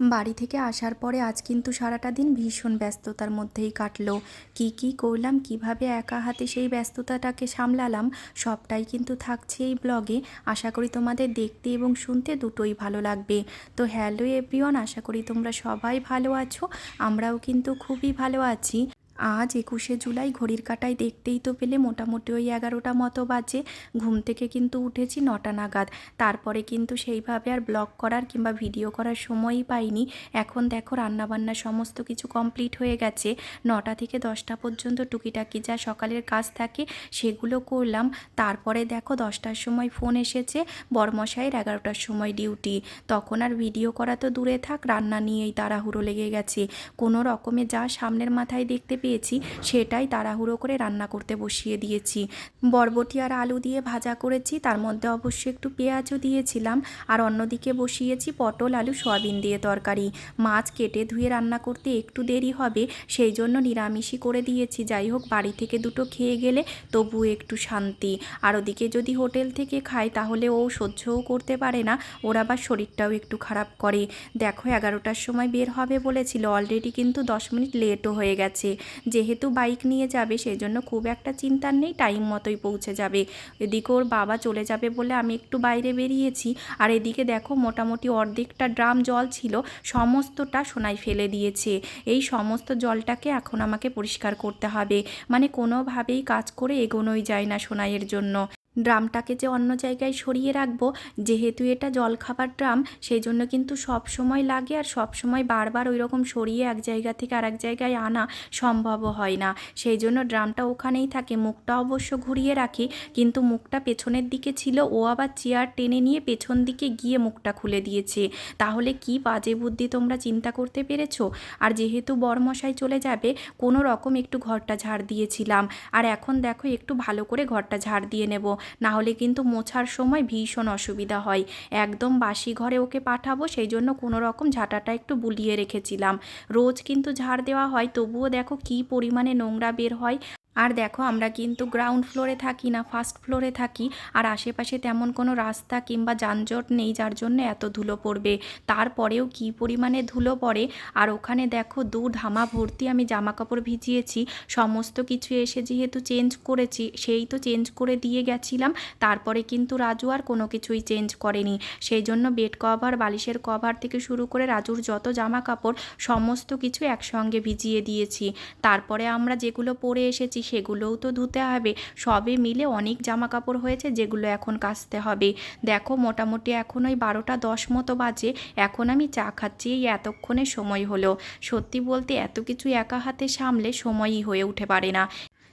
বাড়ি থেকে আসার পরে আজ কিন্তু সারাটা দিন ভীষণ ব্যস্ততার মধ্যেই কাটলো। কি কি করলাম, কীভাবে একা হাতে সেই ব্যস্ততাটাকে সামলালাম, সবটাই কিন্তু থাকছে এই ব্লগে আশা করি তোমাদের দেখতে এবং শুনতে দুটোই ভালো লাগবে। তো হ্যালো এভরিওয়ান আশা করি তোমরা সবাই ভালো আছো, আমরাও কিন্তু খুবই ভালো আছি। আজ একুশে জুলাই ঘড়ির কাটায় দেখতেই তো পেলে মোটামুটি ওই এগারোটা মতো বাজে। ঘুম থেকে কিন্তু উঠেছি নটা নাগাদ। তারপরে কিন্তু সেইভাবে আর ব্লগ করার কিংবা ভিডিও করার সময়ই পাইনি। এখন দেখো রান্নাবান্না সমস্ত কিছু কমপ্লিট হয়ে গেছে। নটা থেকে দশটা পর্যন্ত টুকিটাকি যা সকালের কাজ থাকে সেগুলো করলাম। তারপরে দেখো দশটার সময় ফোন এসেছে, বরমশাইয়ের এগারোটার সময় ডিউটি। তখন আর ভিডিও করা তো দূরে থাক, রান্না নিয়েই তাড়াহুড়ো লেগে গেছে। কোনো রকমে যা সামনের মাথায় দেখতে পেয়েছি, সেটাই তাড়াহুড়ো করে রান্না করতে বসিয়ে দিয়েছি। বরবটি আর আলু দিয়ে ভাজা করেছি, তার মধ্যে অবশ্যই একটু পেঁয়াজও দিয়েছিলাম। আর অন্যদিকে বসিয়েছি পটল, আলু, সয়াবিন দিয়ে তরকারি। মাছ কেটে ধুয়ে রান্না করতে একটু দেরি হবে, সেই জন্য নিরামিষই করে দিয়েছি। যাই হোক, বাড়ি থেকে দুটো খেয়ে গেলে তবু একটু শান্তি। আর ওদিকে যদি হোটেল থেকে খায়, তাহলে ও সহ্যও করতে পারে না, ওর আবার শরীরটাও একটু খারাপ করে। দেখো, এগারোটার সময় বের হবে বলেছিল, অলরেডি কিন্তু দশ মিনিট লেটও হয়ে গেছে। যেহেতু বাইক নিয়ে যাবে সেই জন্য খুব একটা চিন্তার নেই টাইম মতোই পৌঁছে যাবে। এদিকে ওর বাবা চলে যাবে বলে আমি একটু বাইরে বেরিয়েছি। আর এদিকে দেখো মোটামুটি অর্ধেকটা ড্রাম জল ছিল, সমস্তটা সোনাই ফেলে দিয়েছে। এই সমস্ত জলটাকে এখন আমাকে পরিষ্কার করতে হবে। মানে কোনোভাবেই কাজ করে এগোনোই যায় না সোনাইয়ের জন্য। ড্রামটাকে যে অন্য জায়গায় সরিয়ে রাখব, যেহেতু এটা জলখাবার ড্রাম, সেই জন্য কিন্তু সব সময় লাগে আর সব সময় বারবার ওই রকম সরিয়ে এক জায়গা থেকে আর এক জায়গায় আনা সম্ভবও হয় না। সেই জন্য ড্রামটা ওখানেই থাকে। মুখটা অবশ্য ঘুরিয়ে রাখি, কিন্তু মুখটা পেছনের দিকে ছিল, ও আবার চেয়ার টেনে নিয়ে পেছন দিকে গিয়ে মুখটা খুলে দিয়েছে। তাহলে কি বাজে বুদ্ধি তোমরা চিন্তা করতে পেরেছ? আর যেহেতু বরমশাই চলে যাবে, কোনো রকম একটু ঘরটা ঝাড় দিয়েছিলাম। আর এখন দেখো, একটু ভালো করে ঘরটা ঝাড় দিয়ে নেব। না হলে কিন্তু মোছার সময় ভীষণ অসুবিধা হয়। একদম বাসি ঘরে ওকে পাঠাবো সেই জন্য কোনো রকম ঝাঁটাটা একটু বুলিয়ে রেখেছিলাম। রোজ কিন্তু ঝাড় দেওয়া হয়, তবুও দেখো কি পরিমাণে নোংরা বের হয়। আর দেখো, আমরা কিন্তু গ্রাউন্ড ফ্লোরে থাকি না ফার্স্ট ফ্লোরে থাকি। আর আশেপাশে তেমন কোনো রাস্তা কিংবা যানজট নেই, যার জন্য এত ধুলো পড়বে। তারপরেও কী পরিমাণে ধুলো পড়ে? আর ওখানে দেখো, দু ধামা ভর্তি আমি জামা কাপড় ভিজিয়েছি। সমস্ত কিছু এসে যেহেতু চেঞ্জ করেছি, সেই তো চেঞ্জ করে দিয়ে গেছিলাম। তারপরে কিন্তু রাজু আর কোনো কিছুই চেঞ্জ করেনি। সেই জন্য বেড কভার বালিশের কভার থেকে শুরু করে রাজুর যত জামা কাপড় সমস্ত কিছু একসঙ্গে ভিজিয়ে দিয়েছি। তারপরে আমরা যেগুলো পরে এসেছি সেগুলোও তো ধুতে হবে। সবে মিলে অনেক জামা কাপড় হয়েছে যেগুলো এখন কাচতে হবে। দেখো মোটামুটি এখন ওই বারোটা দশ মতো বাজে। এখন আমি চা খাচ্ছি, এই এতক্ষণে সময় হলো। সত্যি বলতে এত কিছু একা হাতে সামলে সময়ই হয়ে উঠে পারে না।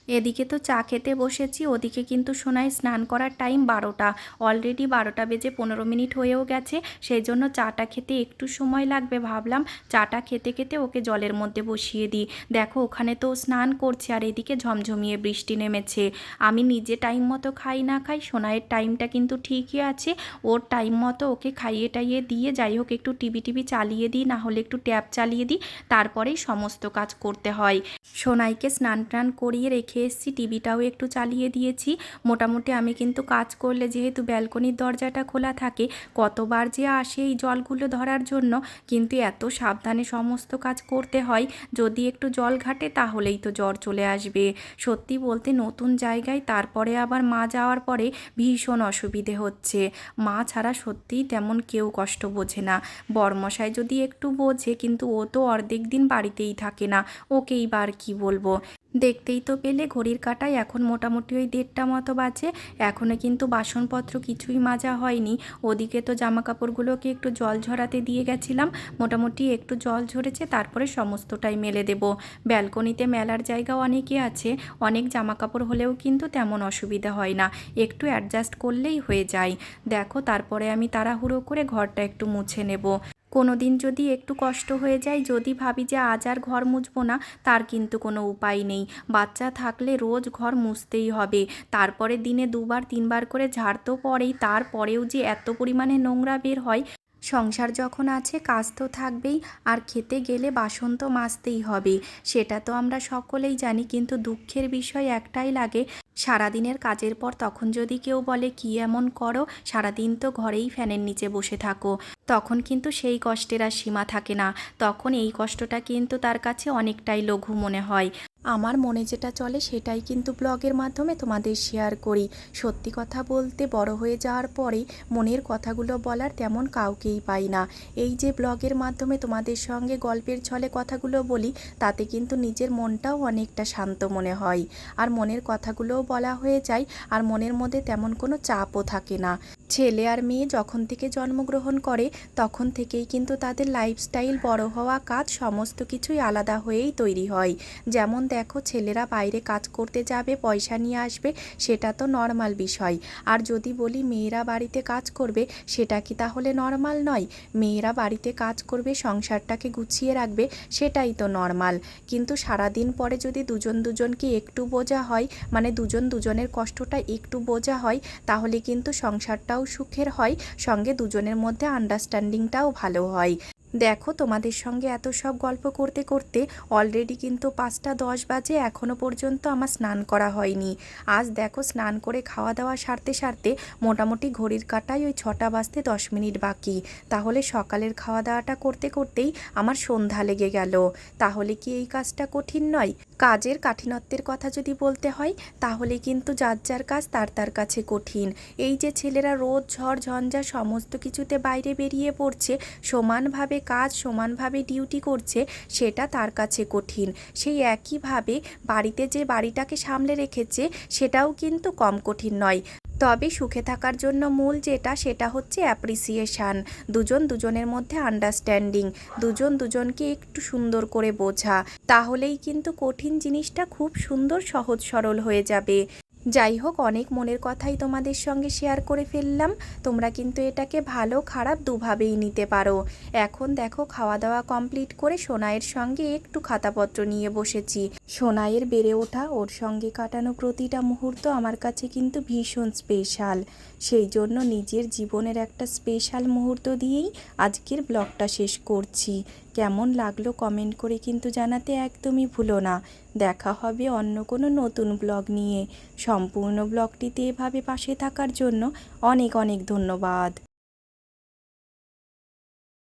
এদিকে তো চা খেতে বসেছি, ওদিকে কিন্তু সোনাই স্নান করার টাইম বারোটা। অলরেডি বারোটা বেজে পনেরো মিনিট হয়েও গেছে, সেই জন্য চাটা খেতে একটু সময় লাগবে ভাবলাম। চাটা খেতে খেতে ওকে জলের মধ্যে বসিয়ে দিই। দেখো, ওখানে তো স্নান করছে আর এদিকে ঝমঝমিয়ে বৃষ্টি নেমেছে। আমি নিজে টাইম মতো খাই না খাই, সোনাইয়ের টাইমটা কিন্তু ঠিকই আছে। ওর টাইম মতো ওকে খাইয়ে টাইয়ে দিয়ে যাই হোক, একটু টিভি টিভি চালিয়ে দিই, না হলে একটু ট্যাপ চালিয়ে দিই, তারপরেই সমস্ত কাজ করতে হয়। সোনাইকে স্নান টান করিয়ে রেখে এসেছি, টিভিটাও একটু চালিয়ে দিয়েছি। মোটামুটি আমি কিন্তু কাজ করলে যেহেতু ব্যালকনির দরজাটা খোলা থাকে, কতবার যে আসে এই জলগুলো ধরার জন্য, কিন্তু এত সাবধানে সমস্ত কাজ করতে হয়। যদি একটু জল ঘাটে তাহলেই তো জ্বর চলে আসবে। সত্যি বলতে নতুন জায়গায় তারপরে আবার মা যাওয়ার পরে ভীষণ অসুবিধে হচ্ছে। মা ছাড়া সত্যিই তেমন কেউ কষ্ট বোঝে না। বরমশাই যদি একটু বোঝে, কিন্তু ও তো অর্ধেক দিন বাড়িতেই থাকে না, ওকেই বার কি বলব। দেখতেই তো পেলে ঘড়ির কাটায় এখন মোটামুটি ওই দেড়টা মতো বাজে। এখনও কিন্তু বাসনপত্র কিছুই মাজা হয়নি। ওদিকে তো জামা কাপড়গুলোকে একটু জল ঝরাতে দিয়ে গেছিলাম। মোটামুটি একটু জল ঝরেছে, তারপরে সমস্তটাই মেলে দেব। ব্যালকনিতে মেলার জায়গা অনেকই আছে। অনেক জামা কাপড় হলেও কিন্তু তেমন অসুবিধা হয় না। একটু অ্যাডজাস্ট করলেই হয়ে যায়। দেখো, তারপরে আমি তাড়াহুড়ো করে ঘরটা একটু মুছে নেব। কোনো দিন যদি একটু কষ্ট হয়ে যায়, যদি ভাবি যে আজ আর ঘর মুছবো না, তার কিন্তু কোনো উপায় নেই। বাচ্চা থাকলে রোজ ঘর মুছতেই হবে। তারপরে দিনে দুবার, তিনবার করে ঝাড় তো পড়েই, তারপরেও যে এত পরিমাণে নোংরা বের হয় সংসার যখন আছে, কাজ তো থাকবেই, আর খেতে গেলে বাসন তো মাজতেই হবে। সেটা তো আমরা সকলেই জানি, কিন্তু দুঃখের বিষয় একটাই লাগে, সারাদিনের কাজের পর তখন যদি কেউ বলে, কি এমন করো? সারাদিন তো ঘরেই ফ্যানের নিচে বসে থাকো। তখন কিন্তু সেই কষ্টের আর সীমা থাকে না। তখন এই কষ্টটা কিন্তু তার কাছে অনেকটাই লঘু মনে হয়। আমার মনে যেটা চলে সেটাই কিন্তু ব্লগের মাধ্যমে তোমাদের শেয়ার করি। সত্যি কথা বলতে বড় হয়ে যাওয়ার পরে মনের কথাগুলো বলার তেমন কাউকেই পাই না। এই যে ব্লগের মাধ্যমে তোমাদের সঙ্গে গল্পের ছলে কথাগুলো বলি, তাতে কিন্তু নিজের মনটাও অনেকটা শান্ত মনে হয়। আর মনের কথাগুলোও বলা হয়ে যায়, আর মনের মধ্যে তেমন কোনো চাপও থাকে না। ছেলে আর মেয়ে যখন থেকে জন্মগ্রহণ করে, তখন থেকেই কিন্তু তাদের লাইফস্টাইল বড় হওয়া কাজ সমস্ত কিছুই আলাদা হয়েই তৈরি হয়। যেমন দেখো ছেলেরা বাইরে কাজ করতে যাবে, পয়সা নিয়ে আসবে, সেটা তো নর্মাল বিষয়। আর যদি বলি মেয়েরা বাড়িতে কাজ করবে, সেটা কি তাহলে নর্মাল নয়? মেয়েরা বাড়িতে কাজ করবে, সংসারটাকে গুছিয়ে রাখবে, সেটাই তো নর্মাল কিন্তু সারাদিন পরে যদি দুজন দুজনকে একটু বোঝা হয় মানে দুজন দুজনের কষ্টটা একটু বোঝা হয়, তাহলে কিন্তু সংসারটাও সুখের হয়, সঙ্গে দুজনের মধ্যে আন্ডারস্ট্যান্ডিংটাও ভালো হয়। দেখো, তোমাদের সঙ্গে এত সব গল্প করতে করতে অলরেডি কিন্তু পাঁচটা দশ বাজে এখনও পর্যন্ত আমার স্নান করা হয়নি। আজ দেখো, স্নান করে খাওয়া দাওয়া সারতে সারতে মোটামুটি ঘড়ির কাটায় ওই ছটা বাজতে দশ মিনিট বাকি। তাহলে সকালের খাওয়া দাওয়াটা করতে করতেই আমার সন্ধ্যা লেগে গেল। তাহলে কি এই কাজটা কঠিন নয়? কাজের কাঠিনত্বের কথা যদি বলতে হয়, তাহলে কিন্তু যার যার কাজ তার তার কাছে কঠিন। এই যে ছেলেরা রোদ, ঝড়, ঝঞ্ঝা সমস্ত কিছুতে বাইরে বেরিয়ে পড়ছে, সমানভাবে কাজ, সমানভাবে ডিউটি করছে, সেটা তার কাছে কঠিন। সেই একইভাবে বাড়িতে যে বাড়িটাকে সামলে রেখেছে, সেটাও কিন্তু কম কঠিন নয়। তবে সুখে থাকার জন্য মূল যেটা, সেটা হচ্ছে অ্যাপ্রিসিয়েশান দুজন দুজনের মধ্যে আন্ডারস্ট্যান্ডিং দুজন দুজনকে একটু সুন্দর করে বোঝা। তাহলেই কিন্তু কঠিন জিনিসটা খুব সুন্দর, সহজ, সরল হয়ে যাবে। যাই হোক অনেক মনের কথাই তোমাদের সঙ্গে শেয়ার করে ফেললাম। তোমরা কিন্তু এটাকে ভালো, খারাপ দুভাবেই নিতে পারো। এখন দেখো খাওয়া দাওয়া কমপ্লিট করে সোনাইয়ের সঙ্গে একটু খাতাপত্র নিয়ে বসেছি। সোনাইয়ের বেড়ে ওঠা, ওর সঙ্গে কাটানো প্রতিটা মুহূর্ত আমার কাছে কিন্তু ভীষণ স্পেশাল সেই জন্য নিজের জীবনের একটা স্পেশাল মুহূর্ত দিয়েই আজকের ব্লগটা শেষ করছি। কেমন লাগল কমেন্ট করে কিন্তু জানাতে একদমই ভুলো না। দেখা হবে অন্য কোনো নতুন ব্লগ নিয়ে। সম্পূর্ণ ব্লগটিতে এভাবে পাশে থাকার জন্য অনেক অনেক ধন্যবাদ।